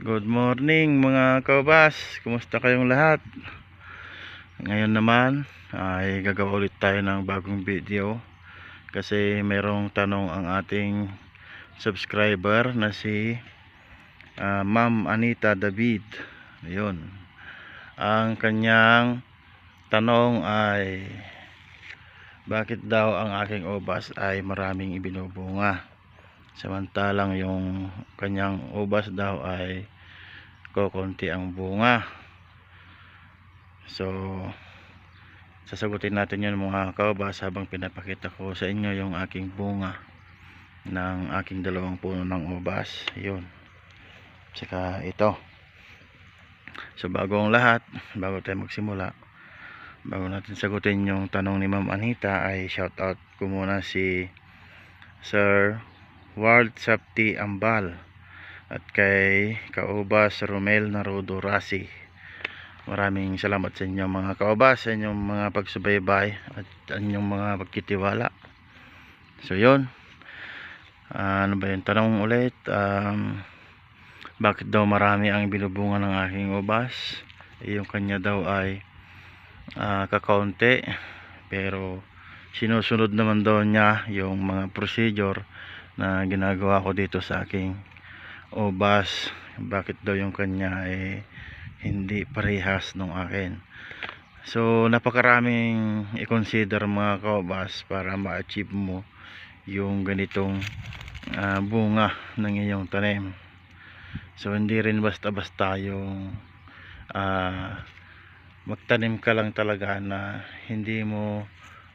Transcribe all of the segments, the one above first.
Good morning mga kaubas, kumusta kayong lahat? Ngayon naman ay gagawa ulit tayo ng bagong video kasi mayroong tanong ang ating subscriber na si ah, Ma'am Anita David. Ayun. Ang kanyang tanong ay bakit daw ang aking ubas ay maraming ibinubunga? Samantalang yung kanyang ubas daw ay kokonti ang bunga. So sasagutin natin yun mga kaubas habang pinapakita ko sa inyo yung aking bunga ng aking dalawang puno ng ubas. Yun. Saka ito. So bago ang lahat bago tayo magsimula bago natin sagutin yung tanong ni Ma'am Anita ay shout out ko muna si Sir World Sapti Ambal at kay Kaubas Romel Narudo Rasi. Maraming salamat sa inyo mga kaubas sa inyong mga pagsubaybay at inyong mga pagkitiwala so yun. Ah, ano ba yung tanong ulit um, bakit daw marami ang binubunga ng aking ubas? Yung kanya daw ay ah, kakaunti pero sinusunod naman daw niya yung mga procedure na ginagawa ko dito sa aking obas. Bakit daw yung kanya eh hindi parehas nung akin. So napakaraming i-consider mga kaobas para ma-achieve mo yung ganitong ah, bunga ng iyong tanim. So hindi rin basta basta yung ah, magtanim ka lang talaga na hindi mo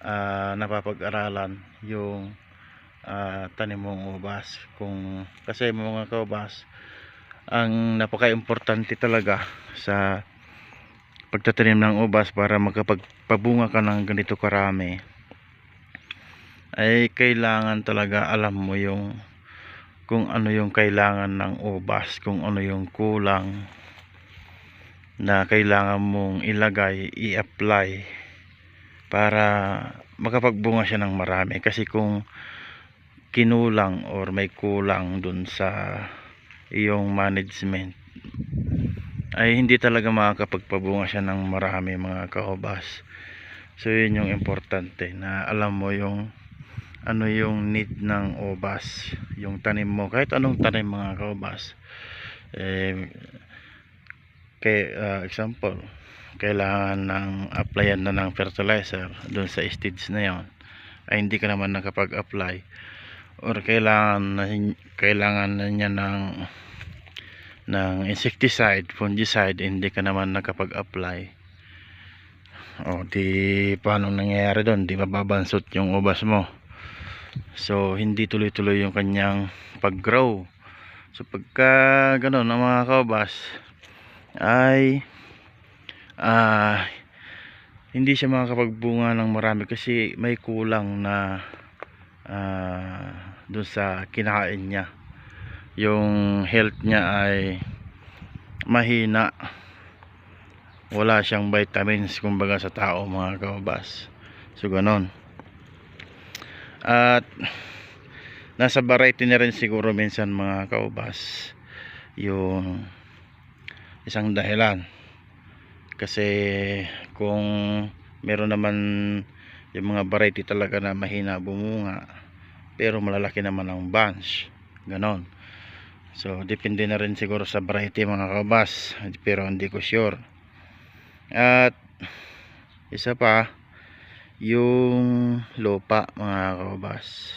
ah, napapag-aralan yung ah, tanim mong ubas. Kung kasi mga kaubas ang napaka-importante talaga sa pagtatanim ng ubas para makapagpabunga ka ng ganito karami ay kailangan talaga alam mo yung kung ano yung kailangan ng ubas kung ano yung kulang na kailangan mong ilagay, i-apply para makapagbunga siya ng marami. Kasi kung kinulang or may kulang dun sa iyong management ay hindi talaga makakapagpabunga siya ng marami mga kaobas so yun yung importante na alam mo yung ano yung need ng obas yung tanim mo. Kahit anong tanim mga kaobas eh, kay ah, example kailangan ng applyan na ng fertilizer dun sa stage na yon ay hindi ka naman nakapag-apply or kailangan na kailangan na niya ng ng insecticide, fungicide, hindi ka naman nakapag-apply. O di paano nangyayari doon? Di mababansot yung ubas mo. So hindi tuloy-tuloy yung kanyang pag-grow. So pagka ganun ang mga kaubas ay ah hindi siya makakapagbunga ng marami kasi may kulang na ah doon sa kinakain niya. Yung health niya ay mahina. Wala siyang vitamins kumbaga sa tao mga kaubas so ganon. At nasa variety na rin siguro minsan mga kaubas yung isang dahilan. Kasi kung meron naman yung mga variety talaga na mahina bumunga pero malalaki naman ang bunch. Ganon. So depende na rin siguro sa variety mga kabas pero hindi ko sure. At isa pa yung lupa mga kabas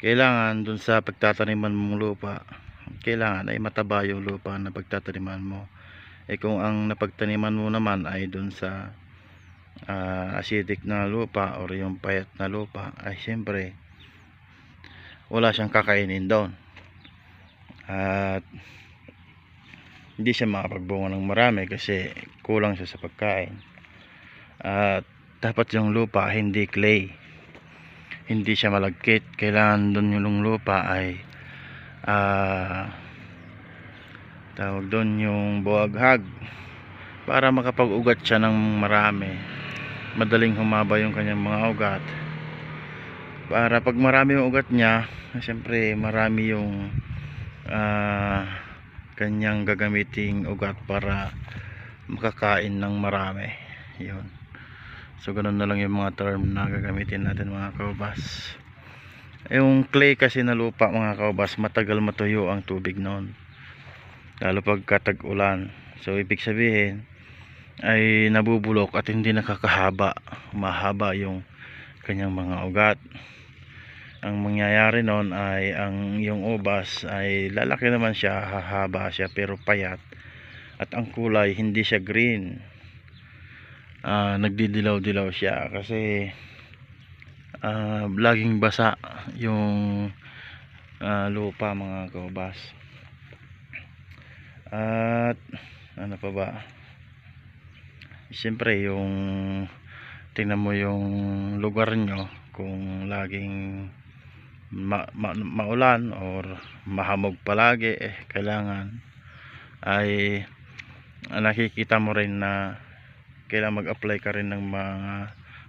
kailangan dun sa pagtataniman mong lupa kailangan ay mataba yung lupa na pagtataniman mo. Eh kung ang napagtaniman mo naman ay dun sa ah, acidic na lupa or yung payat na lupa ay siyempre wala siyang kakainin doon. At hindi siya makapagbunga ng marami kasi kulang siya sa pagkain. At dapat yung lupa hindi clay. Hindi siya malagkit. Kailangan doon yung lupa ay ah tawag doon yung buwaghag. Para makapag-ugat siya ng marami madaling humaba yung kanyang mga ugat para pag marami yung ugat niya siyempre marami yung ah, kanyang gagamiting ugat para makakain ng marami. Yun. So ganun na lang yung mga term na gagamitin natin mga kaubas. Yung clay kasi na lupa mga kaubas matagal matuyo ang tubig noon. Lalo pag katag ulan so ibig sabihin ay nabubulok at hindi nakakahaba mahaba yung kanyang mga ugat ang mangyayari noon ay ang yung ubas ay lalaki naman siya hahaba siya pero payat. At ang kulay hindi siya green. Ah, nagdidilaw-dilaw siya kasi ah, laging basa yung ah, lupa mga kaubas. At ano pa ba? Siyempre yung tingnan mo yung lugar nyo kung laging ma ma maulan or mahamog palagi eh kailangan ay nakikita mo rin na kailangan mag-apply ka rin ng mga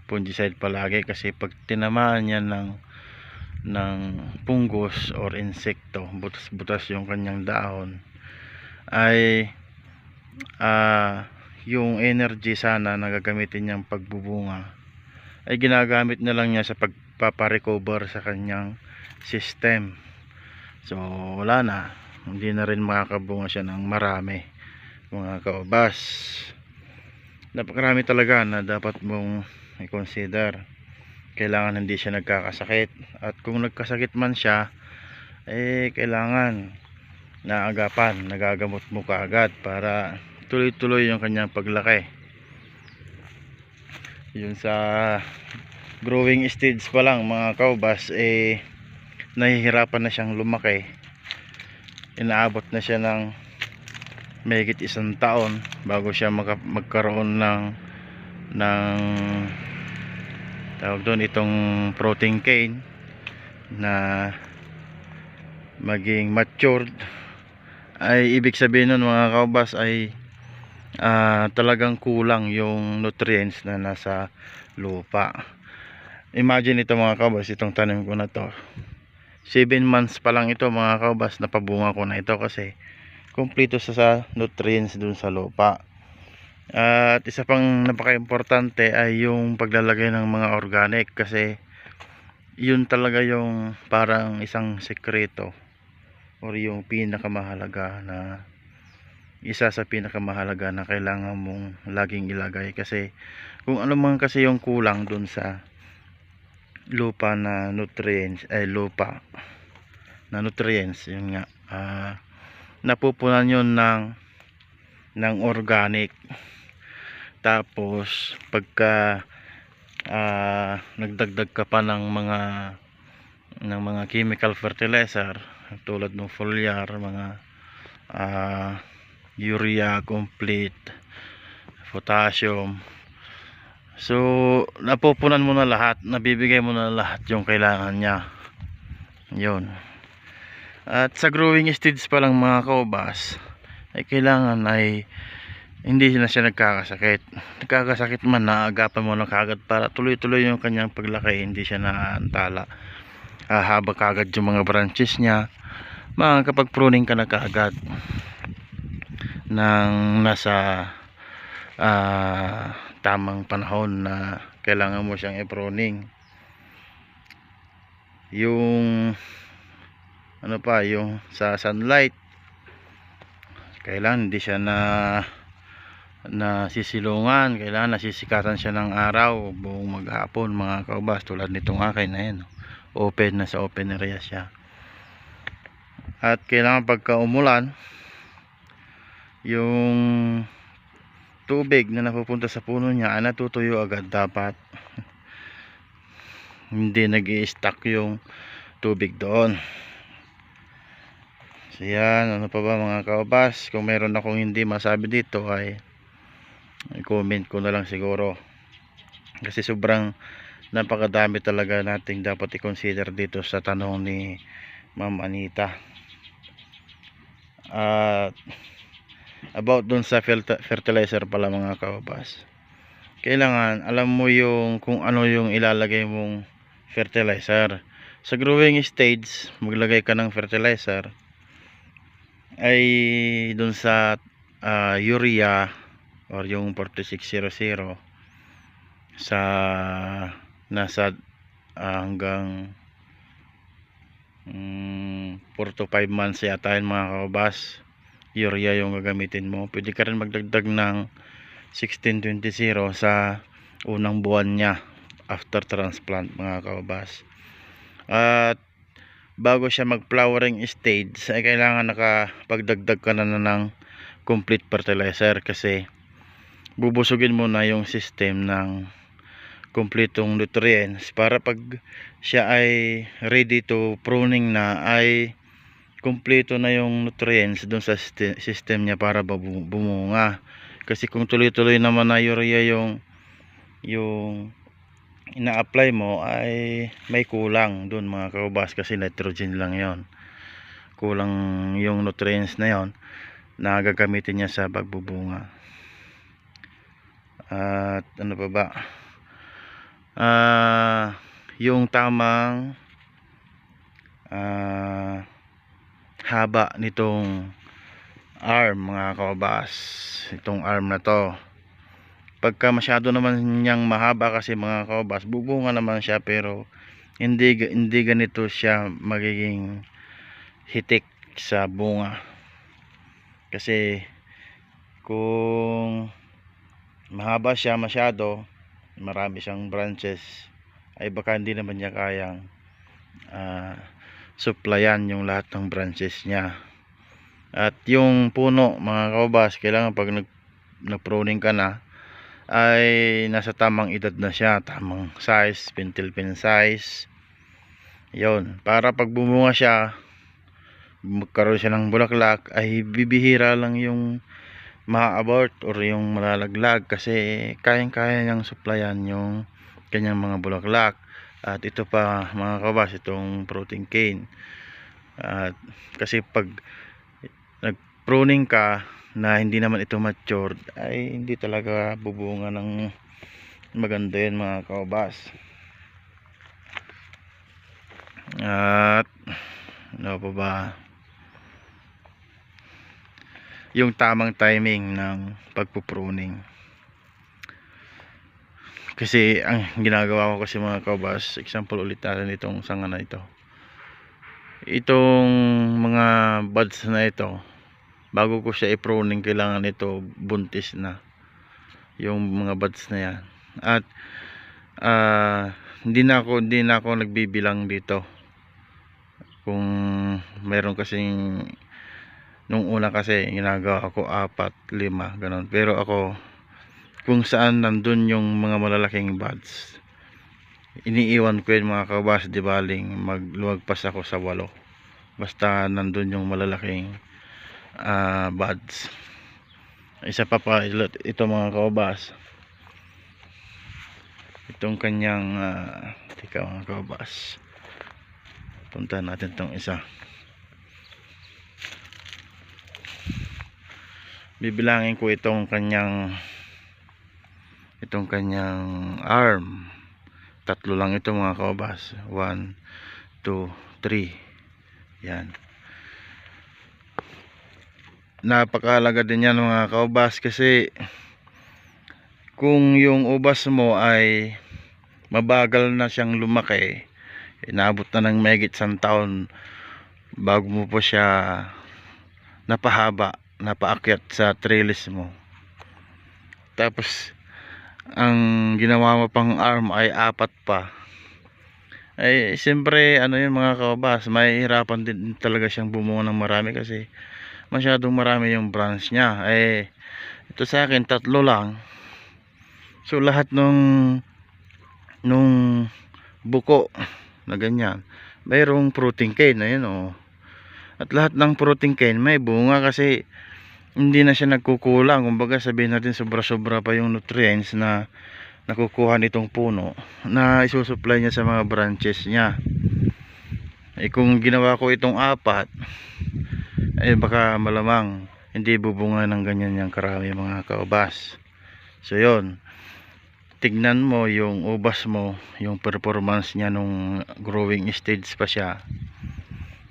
fungicide palagi kasi pag tinamaan yan ng ng punggos or insekto butas-butas yung kanyang dahon ay ah yung energy sana na gagamitin niyang pagbubunga ay ginagamit na lang niya sa pagpaparecover sa kanyang system. So wala na. Hindi na rin makakabunga siya ng marami mga kaubas. Napakarami talaga na dapat mong i-consider. Kailangan hindi siya nagkakasakit. At kung nagkasakit man siya eh kailangan naagapan nagagamot mo kaagad para tuloy-tuloy yung kanyang paglaki. Yun sa growing stage pa lang mga kaubas eh nahihirapan na siyang lumaki inaabot na siya ng mahigit isang taon bago siya maka, magkaroon ng ng tawag doon itong protein cane na maging matured. Ay ibig sabihin nun mga kaubas ay ah, talagang kulang yung nutrients na nasa lupa. Imagine ito mga kaubas itong tanim ko na to 7 months pa lang ito mga kaubas. Napabunga ko na ito kasi kumpleto sa, sa nutrients dun sa lupa. At isa pang napaka-importante ay yung paglalagay ng mga organic kasi yun talaga yung parang isang sekreto or yung pinakamahalaga na isa sa pinakamahalaga na kailangan mong laging ilagay. Kasi kung ano man kasi yung kulang dun sa lupa na nutrients ay lupa na nutrients yun nga. Ah, napupunan yun ng ng organic. Tapos pagka ah, nagdagdag ka pa ng mga ng mga chemical fertilizer tulad ng foliar mga ah, urea complete potassium so napupunan mo na lahat nabibigay mo na lahat yung kailangan niya. Yun. At sa growing stage pa lang mga kaubas ay kailangan ay hindi na siya nagkakasakit. Nagkakasakit man naagapan mo na kagad para tuloy-tuloy yung kanyang paglaki hindi siya naantala. Hahaba kagad yung mga branches niya. Makakapag pruning ka na kaagad ng nasa ah, tamang panahon na kailangan mo siyang i-pruning. Yung ano pa yung sa sunlight kailangan hindi siya na na sisilungan kailangan nasisikatan siya ng araw buong maghapon mga kaubas tulad nitong akin na yan open na sa open area siya. At kailangan pagka umulan yung tubig na napupunta sa puno niya ay natutuyo agad dapat. Hindi nag stack yung tubig doon. So yan ano pa ba mga kaubas kung meron akong hindi masabi dito ay i-comment ko na lang siguro. Kasi sobrang napakadami talaga nating dapat i-consider dito sa tanong ni Ma'am Anita. At about dun sa ferti- fertilizer pala mga kaubas kailangan alam mo yung kung ano yung ilalagay mong fertilizer. Sa growing stage maglagay ka ng fertilizer ay dun sa ah, urea or yung 4600 sa nasa ah, hanggang mm, 4 to 5 months yata yun mga kabas urea yung gagamitin mo. Pwede ka rin magdagdag ng 1620 sa unang buwan niya after transplant mga kabas at bago siya mag flowering stage ay kailangan nakapagdagdag ka na, na ng complete fertilizer kasi bubusugin mo na yung system ng kumpletong nutrients para pag siya ay ready to pruning na ay kumpleto na yung nutrients doon sa syste- system niya para bumunga. Kasi kung tuloy-tuloy naman na urea yung yung ina-apply mo ay may kulang doon mga kaubas. Kasi nitrogen lang yon kulang yung nutrients na yon na gagamitin niya sa pagbubunga. At ano pa ba? Ah yung tamang ah haba nitong arm mga kaubas itong arm na to. Pagka masyado naman niyang mahaba kasi mga kaubas bubunga naman siya pero hindi hindi ganito siya magiging hitik sa bunga. Kasi kung mahaba siya masyado marami siyang branches ay baka hindi naman niya kayang ah, supplyan yung lahat ng branches niya. At yung puno mga kaubas kailangan pag nag, nag-pruning ka na ay nasa tamang edad na siya. Tamang size pintil pin size. Yon para pag bumunga siya magkaroon siya ng bulaklak ay bibihira lang yung ma-abort or yung malalaglag kasi kayang-kaya niyang supplyan yung kanyang mga bulaklak at ito pa mga kabas itong protein cane. At kasi pag nag pruning ka na hindi naman ito matured ay hindi talaga bubunga ng maganda yun mga kabas at ano pa ba? Yung tamang timing ng pagpupruning kasi ang ginagawa ko kasi mga kabas example ulit natin itong sanga na ito. Itong mga buds na ito bago ko siya i-pruning kailangan ito buntis na. Yung mga buds na yan. At ah, hindi na ako hindi na ako nagbibilang dito. Kung meron kasing nung una kasi ginagawa ko apat, lima, ganun. Pero ako, kung saan nandun yung mga malalaking buds, iniiwan ko yun mga kabas, di baling magluwagpas ako sa walo. Basta nandun yung malalaking ah, buds. Isa pa pa, ito mga kabas. Itong kanyang, uh, tika mga kabas. Punta natin tong isa. bibilangin ko itong kanyang itong kanyang arm. Tatlo lang ito mga kaobas. 1, 2, 3 yan. Napakahalaga din yan mga kaobas kasi kung yung ubas mo ay mabagal na siyang lumaki inabot na ng megit isang taon bago mo po siya napahaba napaakyat sa trellis mo. Tapos ang ginawa mo pang arm ay apat pa. Ay siyempre ano yun mga kabas may hirapan din talaga siyang bumuo ng marami kasi masyadong marami yung branch niya. Ay ito sa akin tatlo lang. So lahat nung nung buko na ganyan mayroong protein cane na yun oh. At lahat ng protein cane may bunga kasi hindi na siya nagkukulang. Kumbaga sabihin natin sobra sobra pa yung nutrients na nakukuha nitong puno na isusupply niya sa mga branches niya. Eh kung ginawa ko itong apat eh baka malamang hindi bubunga ng ganyan yung karami mga kaubas. So yon tignan mo yung ubas mo yung performance niya nung growing stage pa siya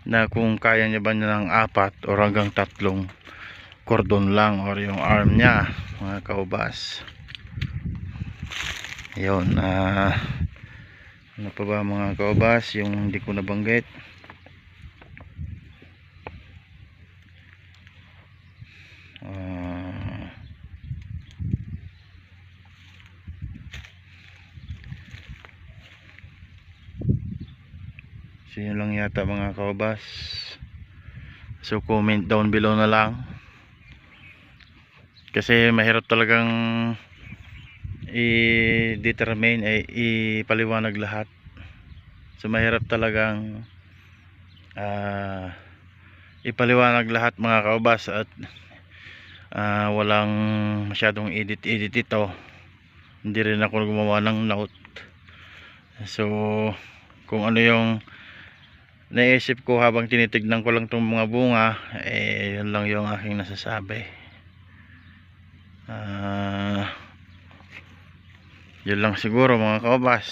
na kung kaya niya ba niya ng apat or hanggang tatlong cordon lang or yung arm niya mga kaubas yun ah ano pa ba mga kaubas yung hindi ko nabanggit ah So yun lang yata mga kaubas. So comment down below na lang. Kasi mahirap talagang i-determine ay ipaliwanag lahat. So mahirap talagang ah, ipaliwanag lahat mga kaubas at ah, walang masyadong edit-edit ito. Hindi rin ako gumawa ng note. So kung ano yung naisip ko habang tinitignan ko lang itong mga bunga eh yun lang yung aking nasasabi ah yun lang siguro mga kaobas.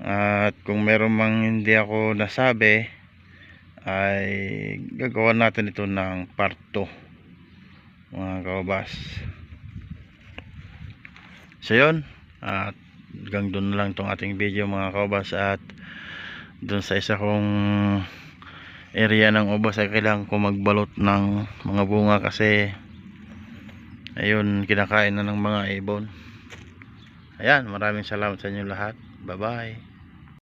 At kung meron mang hindi ako nasabi ay gagawa natin ito ng part 2 mga kaobas. So yun. At hanggang doon lang itong ating video mga kaobas. At doon sa isa kong area ng ubos ay kailangan ko magbalot ng mga bunga kasi ayun kinakain na ng mga ibon. Ayan maraming salamat sa inyo lahat. Bye bye